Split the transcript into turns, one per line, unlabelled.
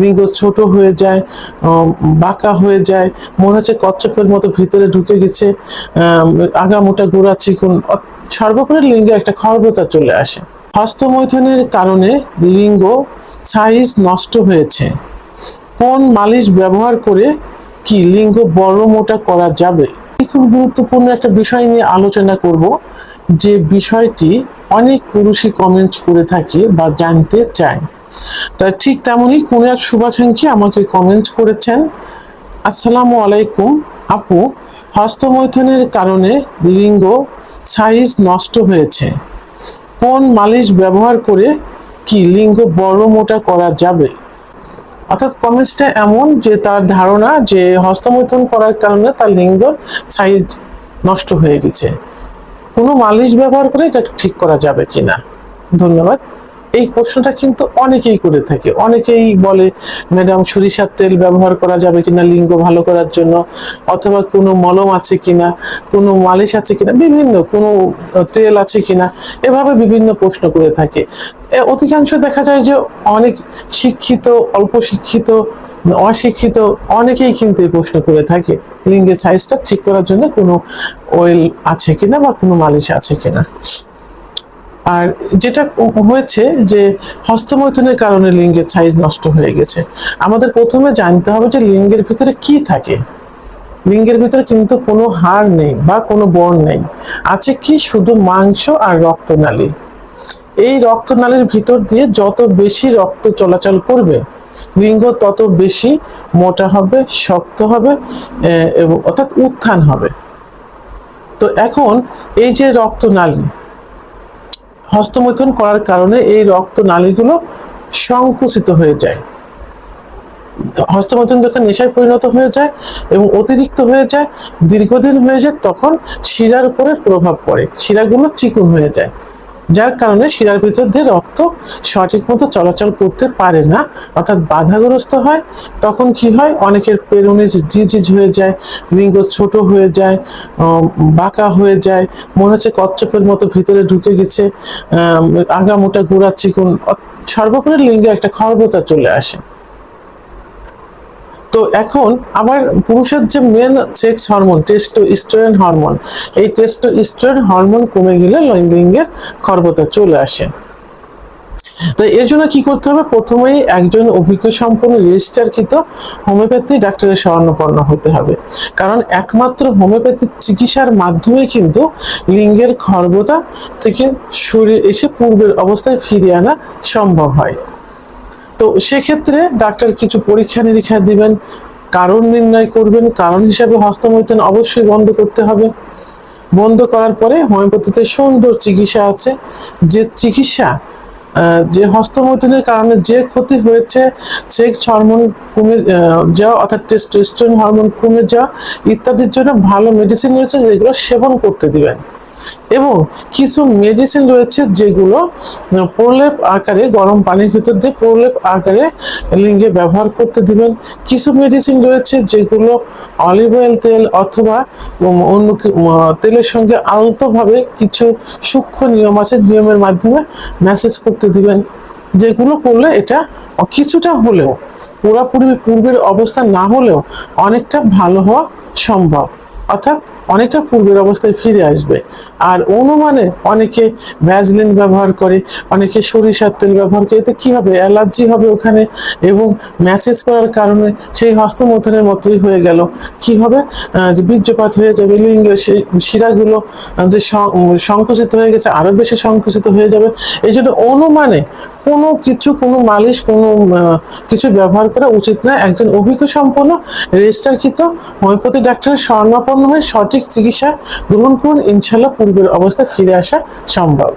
লিঙ্গ ছোট হয়ে যায় বাঁকা হয়ে যায়, মনে হচ্ছে কচ্ছপের মতো ভিতরে ঢুকে গেছে। আগামোটা গোড়া চিকুন সর্বোপরি লিঙ্গে একটা খর্বতা চলে আসে। হস্তমৈথুনের কারণে লিঙ্গ সাইজ নষ্ট হয়েছে। কোন মালিশ ব্যবহার করে কি লিঙ্গ বড় মোটা করা যাবে? খুব গুরুত্বপূর্ণ একটা বিষয় নিয়ে আলোচনা করব, যে বিষয়টি অনেক পুরুষই কমেন্ট করে থাকে বা জানতে চায়। তাই ঠিক তেমনই কোনো এক শুভাকাঙ্ক্ষী আমাকে কমেন্ট করেছেন, আসসালামু আলাইকুম, আপু, হস্তমৈথনের কারণে লিঙ্গ সাইজ নষ্ট হয়েছে। কোন মালিশ ব্যবহার করে কি লিঙ্গ বড় মোটা করা যাবে? অর্থাৎ কমেন্টসটা এমন যে তার ধারণা যে হস্তমৈথন করার কারণে তার লিঙ্গ সাইজ নষ্ট হয়ে গেছে। কোনো মালিশ ব্যবহার করে এটা ঠিক করা যাবে কিনা? ধন্যবাদ। এই প্রশ্নটা কিন্তু অনেকেই করে থাকে। অনেকেই বলে ম্যাডাম সরিষার তেল ব্যবহার করা যাবে কিনা, লিঙ্গ ভালো করার জন্য, অথবা কোনো মলম আছে কিনা, কোনো মালিশ আছে কিনা, বিভিন্ন, কোনো তেল আছে কিনা, এভাবে বিভিন্ন প্রশ্ন করে থাকে। অধিকাংশ দেখা যায় যে অনেক শিক্ষিত, অল্প শিক্ষিত, অশিক্ষিত অনেকেই কিন্তু এই প্রশ্ন করে থাকে, লিঙ্গের সাইজটা ঠিক করার জন্য কোনো অয়েল আছে কিনা বা কোনো মালিশ আছে কিনা? আর যেটা হয়েছে যে হস্তমৈথুনের কারণে লিঙ্গের সাইজ নষ্ট হয়ে গেছে। আমাদের প্রথমে জানতে হবে যে লিঙ্গের ভিতরে কি থাকে। লিঙ্গের ভিতরে কিন্তু কোনো হাড় নেই বা কোনো বর্ণ নেই। আছে কি শুধু মাংস আর রক্তনালী। এই রক্তনালীর ভিতর দিয়ে যত বেশি রক্ত চলাচল করবে, লিঙ্গ তত বেশি মোটা হবে, শক্ত হবে এবং অর্থাৎ উত্থান হবে। তো এখন এই যে রক্তনালী হস্তমৈথুন করার কারণে এই রক্ত নালীগুলো সংকুচিত হয়ে যায়। হস্তমৈথুন যখন নেশায় পরিণত হয়ে যায় এবং অতিরিক্ত হয়ে যায়, দীর্ঘদিন হয়ে যায়, তখন শিরার উপরে প্রভাব পড়ে। শিরাগুলো চিকুন হয়ে যায়। যার কারণে শিরার ভিতর দিয়ে রক্ত সঠিক মতো চলাচল করতে পারে না, অর্থাৎ বাধাগ্রস্ত হয়। তখন কি হয়? অনেকের পেরোনিজ ডিজিজ হয়ে যায়, লিঙ্গ ছোট হয়ে যায় বাঁকা হয়ে যায়, মনে হচ্ছে কচ্ছপের মতো ভিতরে ঢুকে গেছে আগামোটা গোড়া চিকুন সর্বোপরি লিঙ্গে একটা খর্বতা চলে আসে। তো এখন আবার পুরুষের যে men sex hormone testosterone hormone এই টেস্টোস্টেরন হরমোন কমে গেলে লিঙ্গের খর্বতা চলে আসে। তো এর জন্য কি করতে হবে? প্রথমেই একজন অভিজ্ঞ সম্পন্ন রেজিস্টারকৃত হোমিওপ্যাথি ডাক্তারের শরণাপন্ন হতে হবে। কারণ একমাত্র হোমিওপ্যাথি চিকিৎসার মাধ্যমে কিন্তু লিঙ্গের খর্বতা থেকে সরে এসে পূর্বের অবস্থায় ফিরিয়ে আনা সম্ভব হয়। তো সেক্ষেত্রে ডাক্তার কিছু পরীক্ষা নিরীক্ষা দিবেন, কারণ নির্ণয় করবেন, কারণ হিসাবে হস্তমৈথুন অবশ্যই বন্ধ করতে হবে। বন্ধ করার পরে হোমিওপ্যাথিতে সুন্দর চিকিৎসা আছে। যে চিকিৎসা যে হস্তমৈথুনের কারণে যে ক্ষতি হয়েছে, সেক্স হরমোন কমে যাওয়া, অর্থাৎ টেস্টোস্টেরন হরমোন কমে যাওয়া ইত্যাদির জন্য ভালো মেডিসিন রয়েছে যেগুলো সেবন করতে দিবেন। এবং কিছু মেডিসিন রয়েছে যেগুলো প্রলেপ আকারে, গরম পানির ভিতর দিয়ে প্রলেপ আকারে লিঙ্গে ব্যবহার করতে দিবেন। কিছু মেডিসিন রয়েছে যেগুলো অলিভ অয়েল তেল অথবা অন্য তেলের সঙ্গে আলতোভাবে কিছু সূক্ষ্ম নিয়ম আছে, নিয়মের মাধ্যমে ম্যাসেজ করতে দিবেন। যেগুলো করলে এটা কিছুটা হলেও, পুরোপুরি পূর্বের অবস্থা না হলেও অনেকটা ভালো হওয়া সম্ভব। অর্থাৎ অনেকটা পূর্বের অবস্থায় ফিরে আসবে। আর অনুমানে অনেকে ভ্যাজলিন ব্যবহার করে, অনেকে সরিষার তেল ব্যবহার করে, এতে কী হবে অ্যালার্জি হবে ওখানে এবং ম্যাসেজ করার কারণে সেই হস্তমৈথুনের মতোই হয়ে গেল। কি হবে? যে বীর্যপাত হয়ে যাবে, লিঙ্গ শিরাগুলো যে সংকুচিত হয়ে গেছে আরও বেশি সংকুচিত হয়ে যাবে। এই জন্য অনুমানে কোনো কিছু, কোনো মালিশ, কোনো কিছু ব্যবহার করা উচিত না। একজন অভিজ্ঞ সম্পন্ন রেজিস্টারকৃত হোমিওপ্যাথি ডাক্তারের স্বর্ণাপন্ন হয়ে সঠিক চিকিৎসা গ্রহণ করুন। ইনশাল্লাহ পূর্বের অবস্থায় ফিরে আসা সম্ভব।